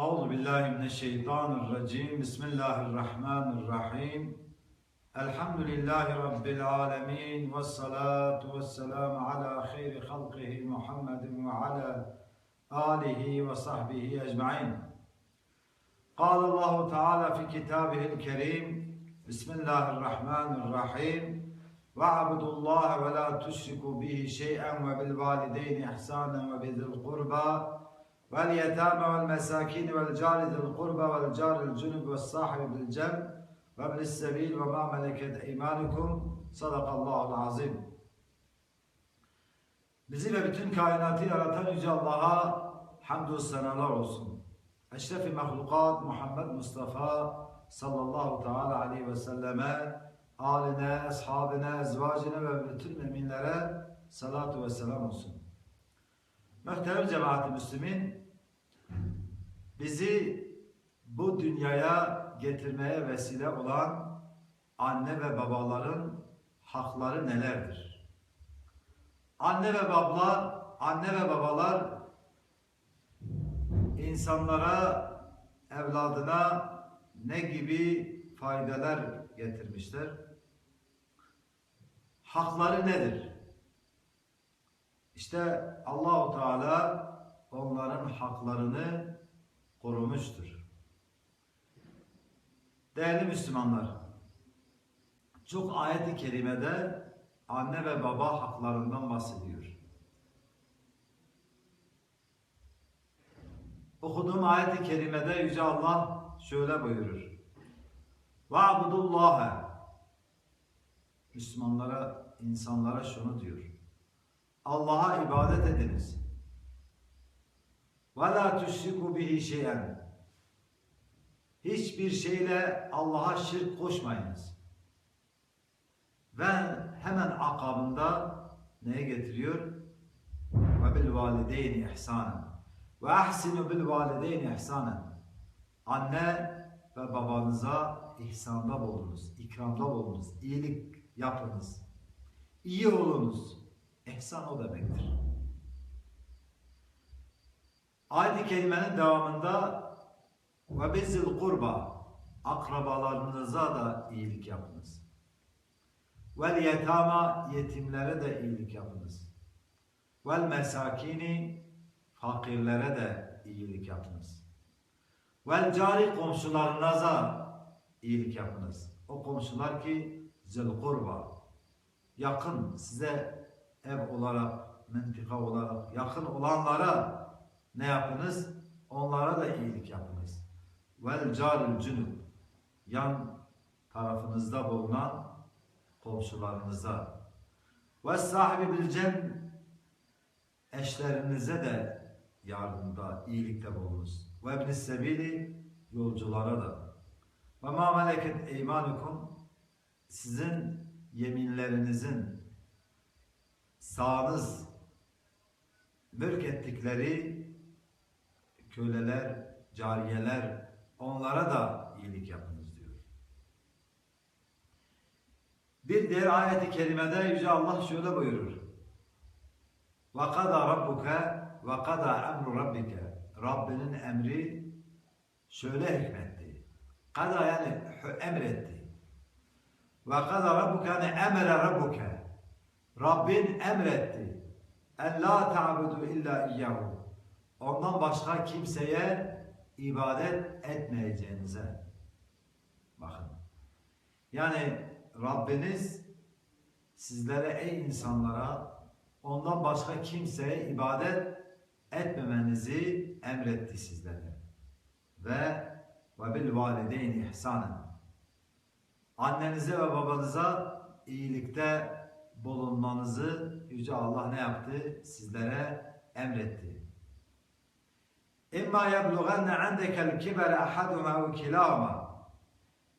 أعوذ بالله من الشيطان الرجيم. بسم الله الرحمن الرحيم. الحمد لله رب العالمين والصلاة والسلام على خير خلقه محمد وعلى آله وصحبه أجمعين. قال الله تعالى في كتابه الكريم بسم الله الرحمن الرحيم. واعبدوا الله ولا تشركوا به شيئا وبالوالدين إحسانا وبذي القربى vel yetâme vel mesâkîn vel câri zil kurba vel câri cünüb ve sahibi bil cem ve bil sebil ve mâ meleket imanikum sadakallâhul azim. Bizi ve bütün kainatı yaratan Yüce Allah'a hamdü senalar olsun. Eşrefi mahlukat Muhammed Mustafa sallallahu teala aleyhi ve selleme, aline, ashabine, ezvacine ve bütün müminlere salatu ve selam olsun. Muhterem cemaat-i müslümin, bizi bu dünyaya getirmeye vesile olan anne ve babaların hakları nelerdir? Anne ve babalar, anne ve babalar insanlara, evladına ne gibi faydalar getirmişler? Hakları nedir? İşte Allahu Teala onların haklarını korumuştur. Değerli Müslümanlar, çok ayet-i kerimede anne ve baba haklarından bahsediyor. Okuduğum ayet-i kerimede Yüce Allah şöyle buyurur. وَعْبُدُ اللّٰهَ Müslümanlara, insanlara şunu diyor. Allah'a ibadet ediniz. Ve la tüşriku bihi. Hiçbir şeyle Allah'a şirk koşmayınız. Ve hemen akabında neye getiriyor? Ve bil valideyni ihsanen. Ve ahsinu bil valideyni. Anne ve babanıza ihsanda bulunuz, ikramda bulunuz, iyilik yapınız, iyi olunuz. İhsan o demektir. Ayet-i kerimenin devamında ve bizil kurba akrabalarınıza da iyilik yapınız. Vel yetama yetimlere de iyilik yapınız. Vel mesakini fakirlere de iyilik yapınız. Vel cari komşularınıza iyilik yapınız. O komşular ki zil kurba yakın size ev olarak, mentika olarak yakın olanlara ne yapınız? Onlara da iyilik yapınız. Vel caril cünub yan tarafınızda bulunan komşularınıza ve sahibi bil eşlerinize de yardımda, iyilikte bulunuz. Ve ibn sebili yolculara da. Ve ma meleket eymanukum sizin yeminlerinizin sağınız mülk ettikleri köleler, cariyeler onlara da iyilik yapınız diyor. Bir diğer ayeti kerimede Yüce Allah şöyle buyurur. وَقَدَى رَبُّكَ وَقَدَى اَمْرُ رَبِّكَ Rabbinin emri şöyle hükmetti. Kada yani emretti. وَقَدَى رَبُّكَ yani emre رَبُّكَ Rabbin emretti. En la ta'budu illa iyyahu. Ondan başka kimseye ibadet etmeyeceğinize. Bakın. Yani Rabbiniz sizlere ey insanlara ondan başka kimseye ibadet etmemenizi emretti sizlere. Ve ve bil valideyni ihsanen. Annenize ve babanıza iyilikte bulunmanızı Yüce Allah ne yaptı? Sizlere emretti. İmma yeblughanne andekel kibere ahaduma ev kilahuma.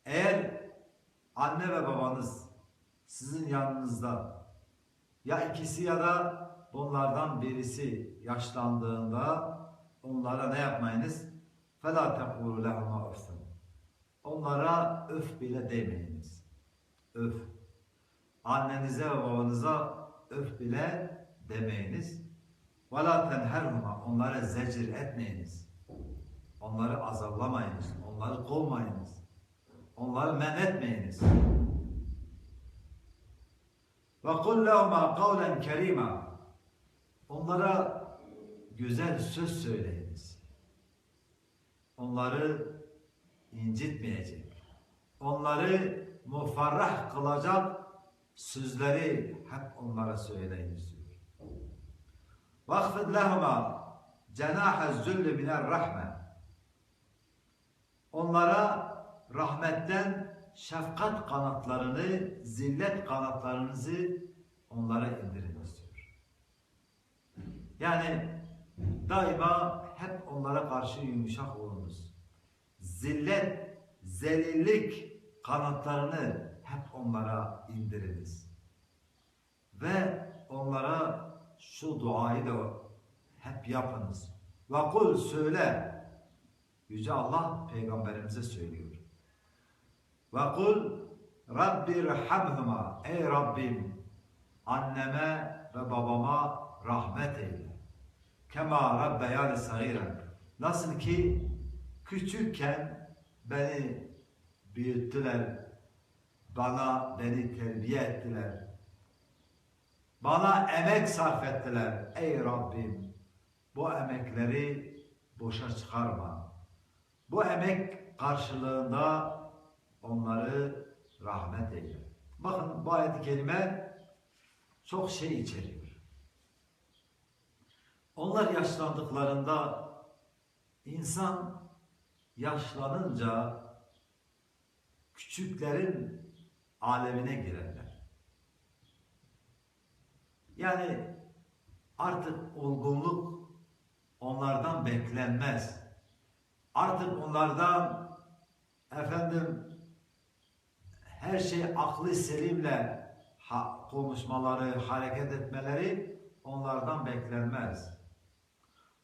Eğer anne ve babanız sizin yanınızda ya ikisi ya da bunlardan birisi yaşlandığında onlara ne yapmayınız? فَلَا تَقُولُ لَهُمَا اُفْتًا Onlara öf bile demeyiniz. Öf. Annenize ve babanıza öf bile demeyiniz. وَلَا تَنْهَرْهُمَا Onlara zecir etmeyiniz. Onları azarlamayınız. Onları kovmayınız. Onları men etmeyiniz. Ve kul lehuma kavlen kerima. Onlara güzel söz söyleyiniz. Onları incitmeyecek. Onları mufarrah kılacak sözleri hep onlara söyleyiniz Vakfid lehuma cenahe züllü minel rahme. Onlara rahmetten şefkat kanatlarını, zillet kanatlarınızı onlara indiriniz diyor. Yani daima hep onlara karşı yumuşak olunuz. Zillet, zelillik kanatlarını hep onlara indiriniz. Ve onlara şu duayı da hep yapınız. Ve kul söyle. Yüce Allah peygamberimize söylüyor. Ve kul Rabbi rhamhuma Ey Rabbim anneme ve babama rahmet eyle. Kema rabbeyani sagiren. Nasıl ki küçükken beni büyüttüler, bana beni terbiye ettiler. Bana emek sarf ettiler. Ey Rabbim bu emekleri boşa çıkarma. Bu emek karşılığında onları rahmet eyle. Bakın bu ayet-i kerime çok şey içeriyor. Onlar yaşlandıklarında insan yaşlanınca küçüklerin alemine girerler. Yani artık olgunluk onlardan beklenmez. Artık onlardan efendim her şey aklı selimle ha- konuşmaları, hareket etmeleri onlardan beklenmez.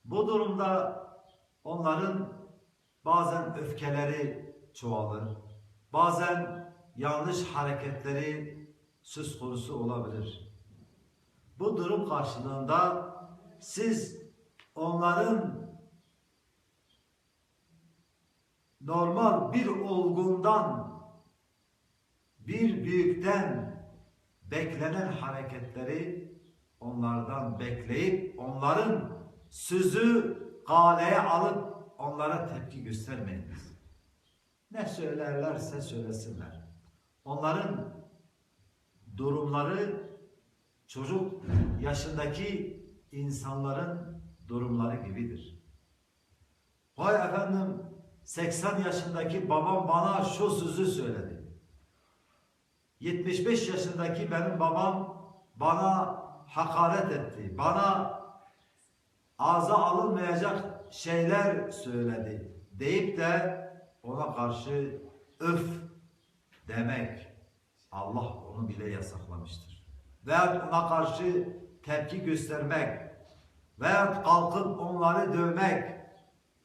Bu durumda onların bazen öfkeleri çoğalır, bazen yanlış hareketleri söz konusu olabilir. Bu durum karşılığında siz onların normal bir olgundan bir büyükten beklenen hareketleri onlardan bekleyip onların sözü galeye alıp onlara tepki göstermeyiniz. Ne söylerlerse söylesinler. Onların durumları çocuk yaşındaki insanların durumları gibidir. Vay efendim 80 yaşındaki babam bana şu sözü söyledi. 75 yaşındaki benim babam bana hakaret etti. Bana ağza alınmayacak şeyler söyledi. Deyip de ona karşı öf demek Allah onu bile yasaklamıştır. Veyahut ona karşı tepki göstermek veyahut kalkıp onları dövmek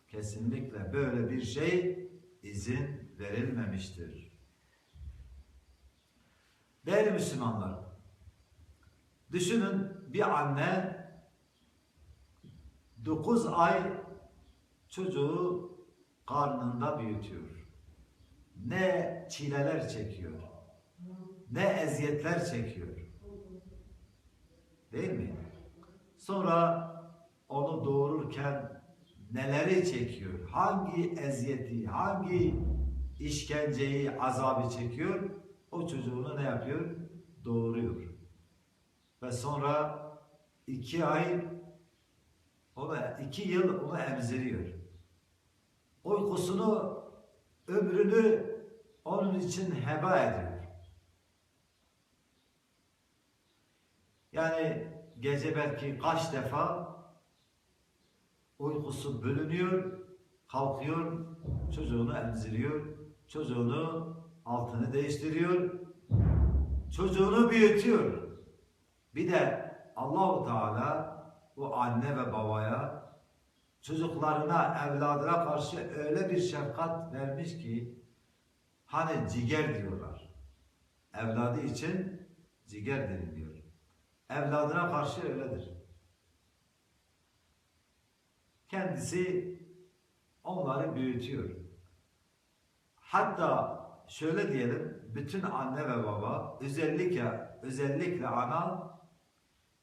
kesinlikle böyle bir şey izin verilmemiştir. Değerli Müslümanlar, düşünün bir anne 9 ay çocuğu karnında büyütüyor. Ne çileler çekiyor, ne eziyetler çekiyor. Değil mi? Sonra onu doğururken neleri çekiyor, hangi eziyeti, hangi işkenceyi, azabı çekiyor, o çocuğunu ne yapıyor? Doğuruyor. Ve sonra iki ay, onu, iki yıl onu emziriyor. Uykusunu, ömrünü onun için heba ediyor. Yani gece belki kaç defa uykusu bölünüyor, kalkıyor, çocuğunu emziriyor, çocuğunu altını değiştiriyor, çocuğunu büyütüyor. Bir de Allahu Teala bu anne ve babaya çocuklarına, evladına karşı öyle bir şefkat vermiş ki hani ciger diyorlar. Evladı için ciger deniliyor. Evladına karşı öyledir. Kendisi onları büyütüyor. Hatta şöyle diyelim, bütün anne ve baba, özellikle özellikle ana,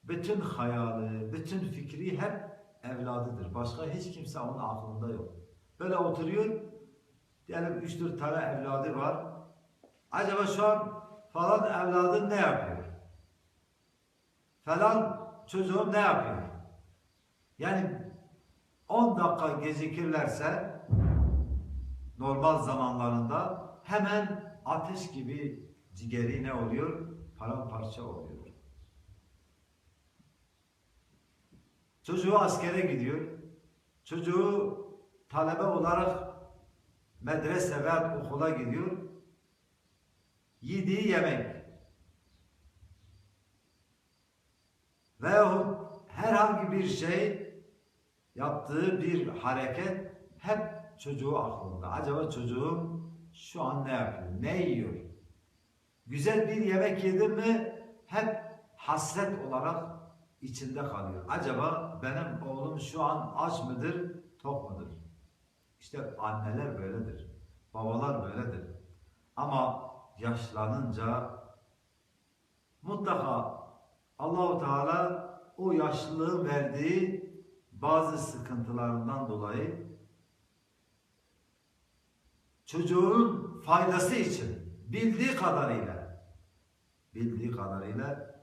bütün hayali, bütün fikri hep evladıdır. Başka hiç kimse onun aklında yok. Böyle oturuyor, diyelim 3-4 tane evladı var. Acaba şu an falan evladın ne yapıyor? Falan çocuğum ne yapıyor? Yani 10 dakika gecikirlerse normal zamanlarında hemen ateş gibi ciğeri ne oluyor? Paramparça oluyor. Çocuğu askere gidiyor. Çocuğu talebe olarak medrese veya okula gidiyor. Yediği yemek veyahut herhangi bir şey yaptığı bir hareket hep çocuğu aklında. Acaba çocuğum şu an ne yapıyor? Ne yiyor? Güzel bir yemek yedi mi hep hasret olarak içinde kalıyor. Acaba benim oğlum şu an aç mıdır, tok mudur? İşte anneler böyledir. Babalar böyledir. Ama yaşlanınca mutlaka Allahu Teala o yaşlılığın verdiği bazı sıkıntılarından dolayı çocuğun faydası için bildiği kadarıyla bildiği kadarıyla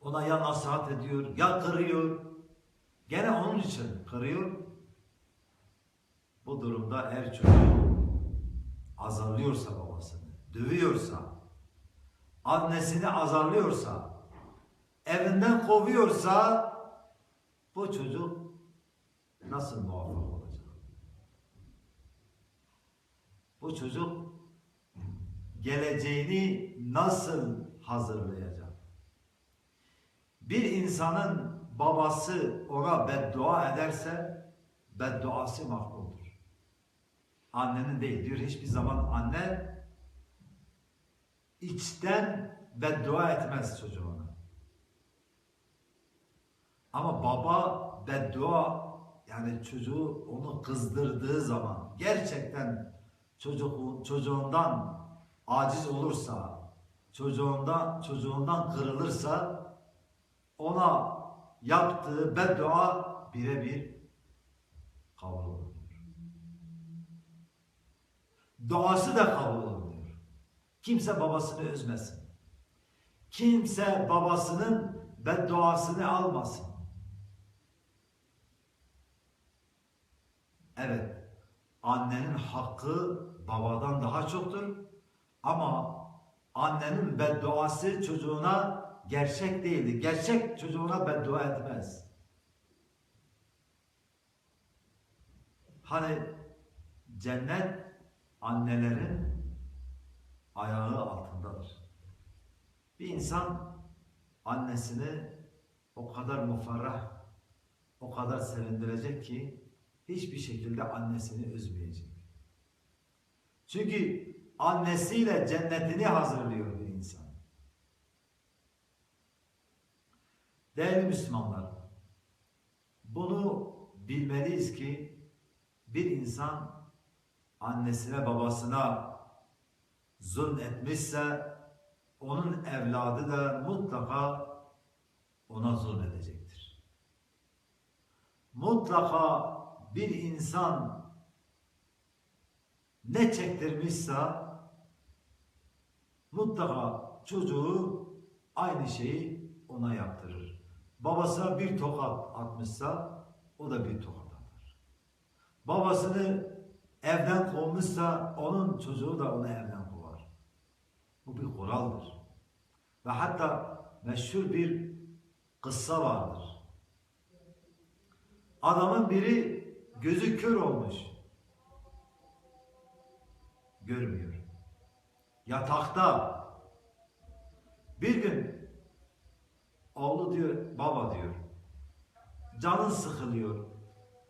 ona ya nasihat ediyor ya kırıyor. Gene onun için kırıyor. Bu durumda eğer çocuğu azarlıyorsa babasını dövüyorsa annesini azarlıyorsa evinden kovuyorsa bu çocuk nasıl muvaffak olacak? Bu çocuk geleceğini nasıl hazırlayacak? Bir insanın babası ona beddua ederse bedduası makbuldur. Annenin değil diyor. Hiçbir zaman anne içten beddua etmez çocuğuna. Ama baba beddua yani çocuğu onu kızdırdığı zaman gerçekten çocuk çocuğundan aciz olursa, çocuğundan çocuğundan kırılırsa ona yaptığı beddua birebir kabul olmuyor. Duası da kabul olmuyor. Kimse babasını üzmesin. Kimse babasının bedduasını almasın. Evet, annenin hakkı babadan daha çoktur. Ama annenin bedduası çocuğuna gerçek değildir. Gerçek çocuğuna beddua etmez. Hani cennet annelerin ayağı altındadır. Bir insan annesini o kadar mufarrah, o kadar sevindirecek ki hiçbir şekilde annesini üzmeyecek. Çünkü annesiyle cennetini hazırlıyor bir insan. Değerli Müslümanlar, bunu bilmeliyiz ki bir insan annesine babasına zulm etmişse onun evladı da mutlaka ona zulmedecektir. Mutlaka bir insan ne çektirmişse mutlaka çocuğu aynı şeyi ona yaptırır. Babasına bir tokat atmışsa o da bir tokat atar. Babasını evden kovmuşsa onun çocuğu da onu evden. Bu bir kuraldır. Ve hatta meşhur bir kıssa vardır. Adamın biri gözü kör olmuş. Görmüyor. Yatakta. Bir gün oğlu diyor, baba diyor. Canın sıkılıyor.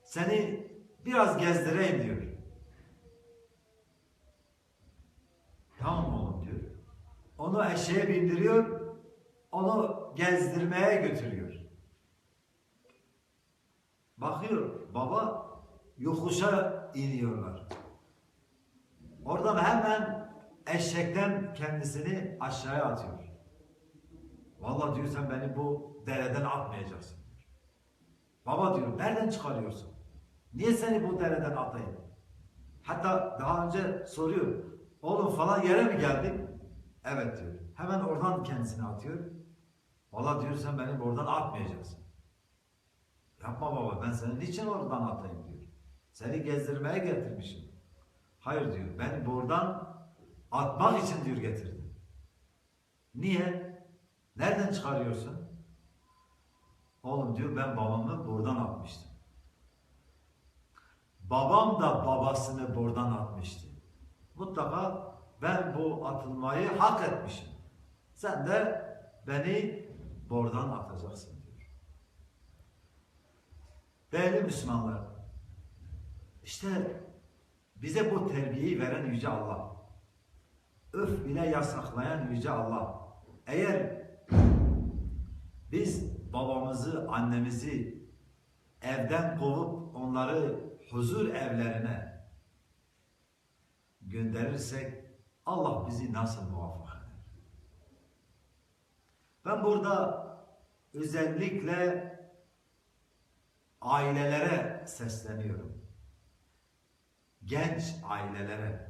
Seni biraz gezdireyim diyor. Tamam oğlum diyor. Onu eşeğe bindiriyor. Onu gezdirmeye götürüyor. Bakıyor baba yokuşa iniyorlar. Oradan hemen eşekten kendisini aşağıya atıyor. Vallahi diyor sen beni bu dereden atmayacaksın. Baba diyor nereden çıkarıyorsun? Niye seni bu dereden atayım? Hatta daha önce soruyor. Oğlum falan yere mi geldik? Evet diyor. Hemen oradan kendisini atıyor. Valla diyor sen beni oradan atmayacaksın. Yapma baba ben seni niçin oradan atayım diyor. Seni gezdirmeye getirmişim. Hayır diyor beni buradan atmak için diyor getirdim. Niye? Nereden çıkarıyorsun? Oğlum diyor ben babamı buradan atmıştım. Babam da babasını buradan atmıştı. Mutlaka ben bu atılmayı hak etmişim. Sen de beni buradan atacaksın diyor. Değerli Müslümanlar, işte bize bu terbiyeyi veren Yüce Allah, öf bile yasaklayan Yüce Allah, eğer biz babamızı, annemizi evden kovup onları huzur evlerine gönderirsek Allah bizi nasıl muvaffak eder? Ben burada özellikle ailelere sesleniyorum. Genç ailelere.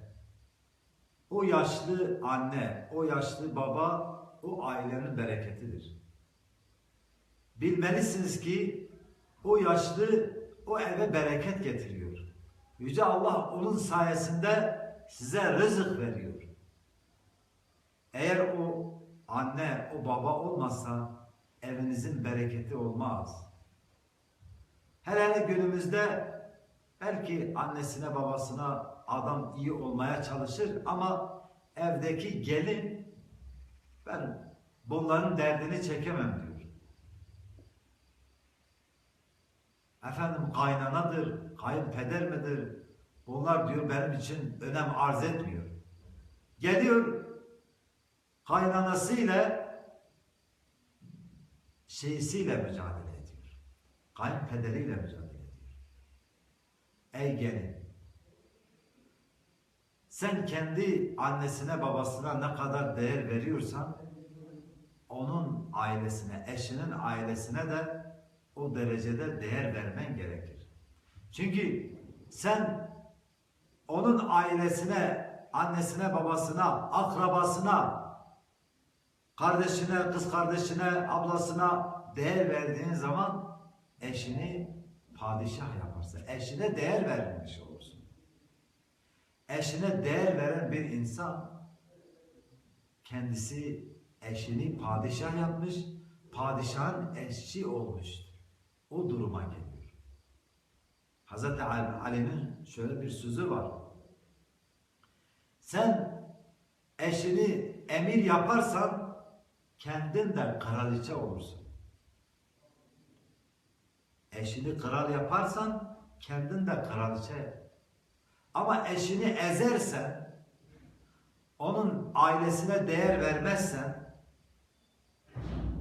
O yaşlı anne, o yaşlı baba o ailenin bereketidir. Bilmelisiniz ki o yaşlı o eve bereket getiriyor. Yüce Allah onun sayesinde size rızık veriyor. Eğer o anne, o baba olmasa evinizin bereketi olmaz. Hele günümüzde belki annesine babasına adam iyi olmaya çalışır ama evdeki gelin ben bunların derdini çekemem diyor. Efendim kaynanadır, kayınpeder midir? Bunlar diyor benim için önem arz etmiyor. Geliyor kaynanasıyla şeysiyle mücadele ediyor. Kayınpederiyle mücadele ediyor. Ey gelin sen kendi annesine babasına ne kadar değer veriyorsan onun ailesine, eşinin ailesine de o derecede değer vermen gerekir. Çünkü sen onun ailesine, annesine, babasına, akrabasına, kardeşine, kız kardeşine, ablasına değer verdiğin zaman eşini padişah yaparsın. Eşine değer vermiş olursun. Eşine değer veren bir insan kendisi eşini padişah yapmış, padişahın eşi olmuştur. O duruma geliyor. Hz. Ali'nin şöyle bir sözü var. Sen eşini emir yaparsan kendin de kraliçe olursun. Eşini kral yaparsan kendin de kraliçe. Ama eşini ezersen, onun ailesine değer vermezsen,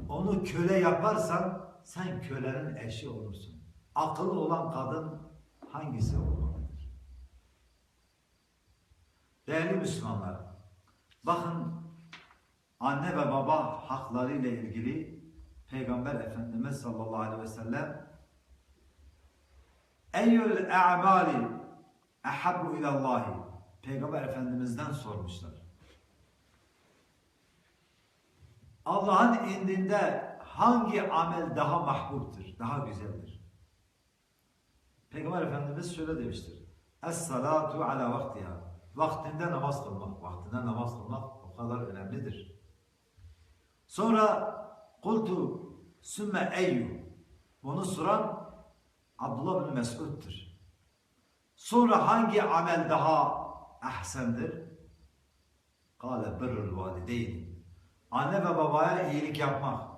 onu köle yaparsan sen kölenin eşi olursun. Akıllı olan kadın hangisi olmalıdır? Değerli Müslümanlar, bakın anne ve baba hakları ile ilgili Peygamber Efendimiz sallallahu aleyhi ve sellem Eyyül a'mali ehabbu ilallahi Peygamber Efendimiz'den sormuşlar. Allah'ın indinde hangi amel daha mahbubtur, daha güzeldir? Peygamber Efendimiz şöyle demiştir. Es-salatu ala vaktiha. Vaktinde namaz kılmak. Vaktinde namaz kılmak o kadar önemlidir. Sonra kultu sümme eyyu. Bunu soran Abdullah bin Mesud'dur. Sonra hangi amel daha ahsendir? Kale birrul valideyni. Anne ve babaya iyilik yapmak.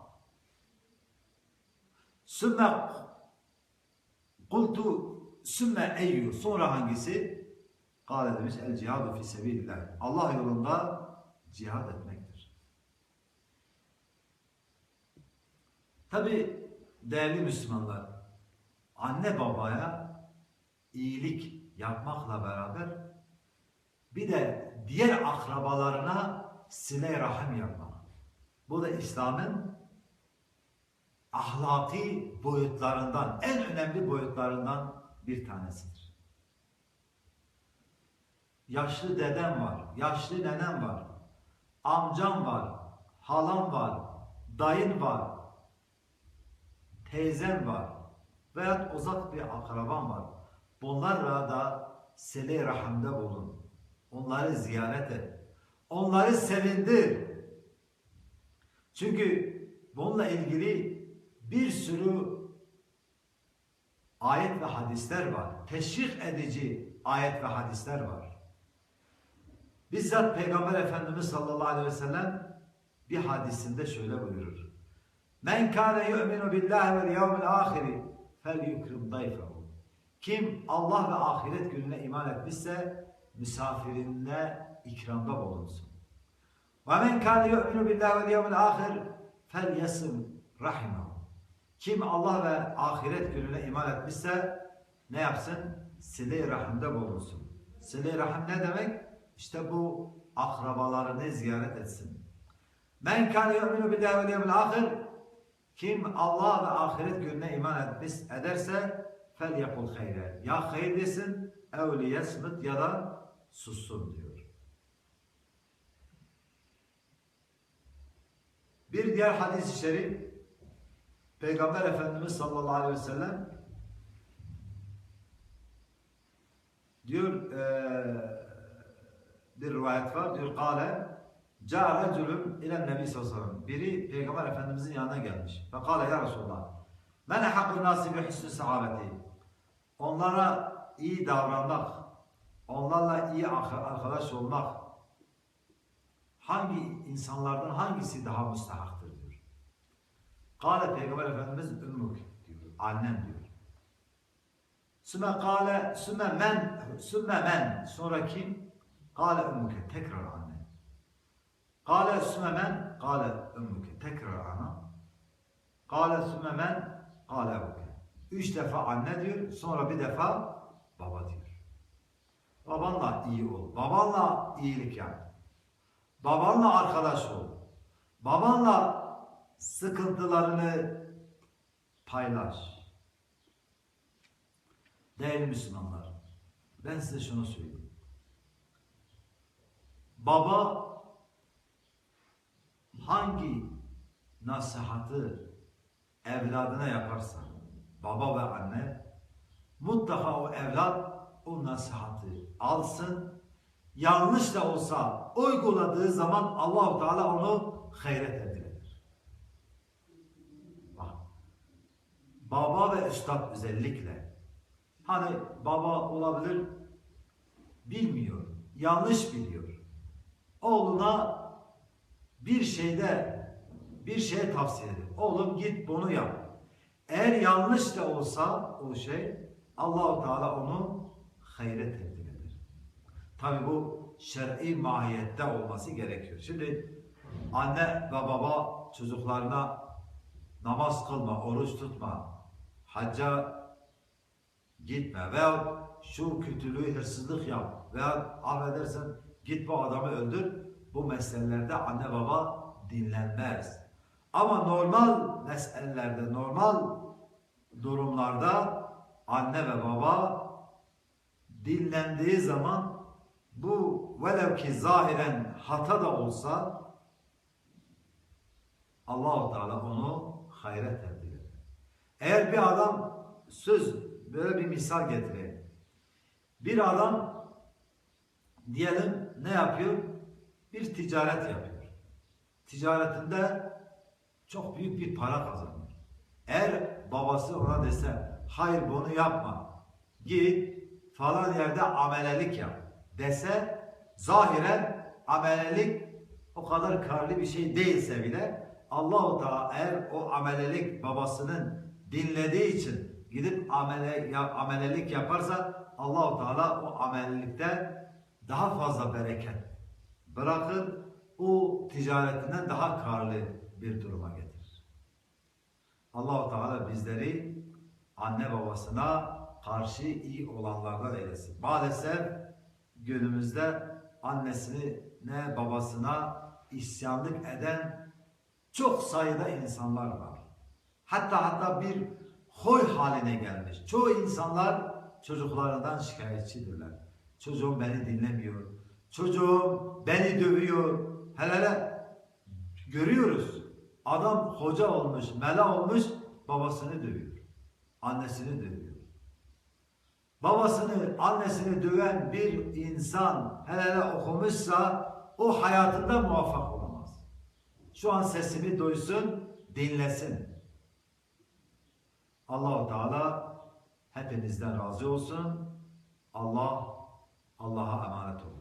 Sümme kultu sümme eyyü. Sonra hangisi? Kale demiş el cihadu fi sebilillah. Allah yolunda cihad etmektir. Tabi değerli Müslümanlar anne babaya iyilik yapmakla beraber bir de diğer akrabalarına sile rahim yapmak. Bu da İslam'ın ahlaki boyutlarından, en önemli boyutlarından bir tanesidir. Yaşlı dedem var, yaşlı nenem var, amcam var, halam var, dayın var, teyzem var veya uzak bir akraban var. Bunlarla da sile rahimde bulun. Onları ziyaret et. Onları sevindir. Çünkü bununla ilgili bir sürü ayet ve hadisler var. Teşvik edici ayet ve hadisler var. Bizzat Peygamber Efendimiz sallallahu aleyhi ve sellem bir hadisinde şöyle buyurur. Men kâne yu'minu billahi vel yevmil ahiri fel yukrim dayfehu. Kim Allah ve ahiret gününe iman etmişse misafirine ikramda bulunsun. Ve men kâne yu'minu billahi vel yevmil ahir fel yesim rahimehu. Kim Allah ve ahiret gününe iman etmişse ne yapsın? Sile-i rahimde bulunsun. Sile-i rahim ne demek? İşte bu akrabalarını ziyaret etsin. Men kâne yu'minu billahi vel yevmil ahir kim Allah ve ahiret gününe iman etmiş ederse fel yapul hayre. Ya hayır desin, evli yasmıt ya da sussun diyor. Bir diğer hadis-i şerif Peygamber Efendimiz sallallahu aleyhi ve sellem diyor eee bir rivayet var diyor kâle Câ reculun ilen nebi sallallahu ve. Biri Peygamber Efendimizin yanına gelmiş. Ve kâle ya Resulallah. Men hakkun nâsi bi hüsnü sahabeti. Onlara iyi davranmak, onlarla iyi arkadaş olmak hangi insanlardan hangisi daha müstahaktır diyor. Kâle Peygamber Efendimiz ümmük diyor. Annem diyor. Sümme kâle, sümme men, sümme men. Sonra kim? Kâle ümmüke. Tekrar anne. Kâle sümme men. Kâle ümmüke. Tekrar ana. Kâle sümme men. Kâle ebuke. Üç defa anne diyor. Sonra bir defa baba diyor. Babanla iyi ol. Babanla iyilik yap. Babanla arkadaş ol. Babanla sıkıntılarını paylaş. Değerli Müslümanlar, ben size şunu söyleyeyim. Baba hangi nasihatı evladına yaparsa, baba ve anne, mutlaka o evlat o nasihatı alsın, yanlış da olsa uyguladığı zaman Allahu Teala onu hayret edilir. Bak, baba ve üstad özellikle, hani baba olabilir, bilmiyor, yanlış biliyor. Oğluna bir şeyde bir şey tavsiye ediyor. Oğlum git bunu yap. Eğer yanlış da olsa o şey Allahu Teala onu hayret tebdil eder. Tabi bu şer'i mahiyette olması gerekiyor. Şimdi anne ve baba çocuklarına namaz kılma, oruç tutma, hacca gitme veya şu kötülüğü hırsızlık yap veya affedersen git bu adamı öldür. Bu meselelerde anne baba dinlenmez. Ama normal meselelerde, normal durumlarda anne ve baba dinlendiği zaman bu velev ki zahiren hata da olsa Allahu Teala onu hayret edilir. Eğer bir adam söz böyle bir misal getireyim. Bir adam diyelim ne yapıyor? Bir ticaret yapıyor. Ticaretinde çok büyük bir para kazanıyor. Eğer babası ona dese hayır bunu yapma git falan yerde amelelik yap dese zahiren amelelik o kadar karlı bir şey değilse bile Allahu Teala eğer o amelelik babasının dinlediği için gidip amele, ya, amelelik yaparsa Allahu Teala o amelelikte daha fazla bereket bırakır o ticaretinden daha karlı bir duruma getirir. Allahu Teala bizleri anne babasına karşı iyi olanlardan eylesin. Maalesef günümüzde annesini ne babasına isyanlık eden çok sayıda insanlar var. Hatta hatta bir hoy haline gelmiş. Çoğu insanlar çocuklarından şikayetçidirler. Çocuğum beni dinlemiyor. Çocuğum beni dövüyor. Hele hele görüyoruz. Adam hoca olmuş, mela olmuş, babasını dövüyor. Annesini dövüyor. Babasını, annesini döven bir insan hele hele okumuşsa o hayatında muvaffak olamaz. Şu an sesimi duysun, dinlesin. Allahu Teala hepinizden razı olsun. Allah Allah'a emanet olun.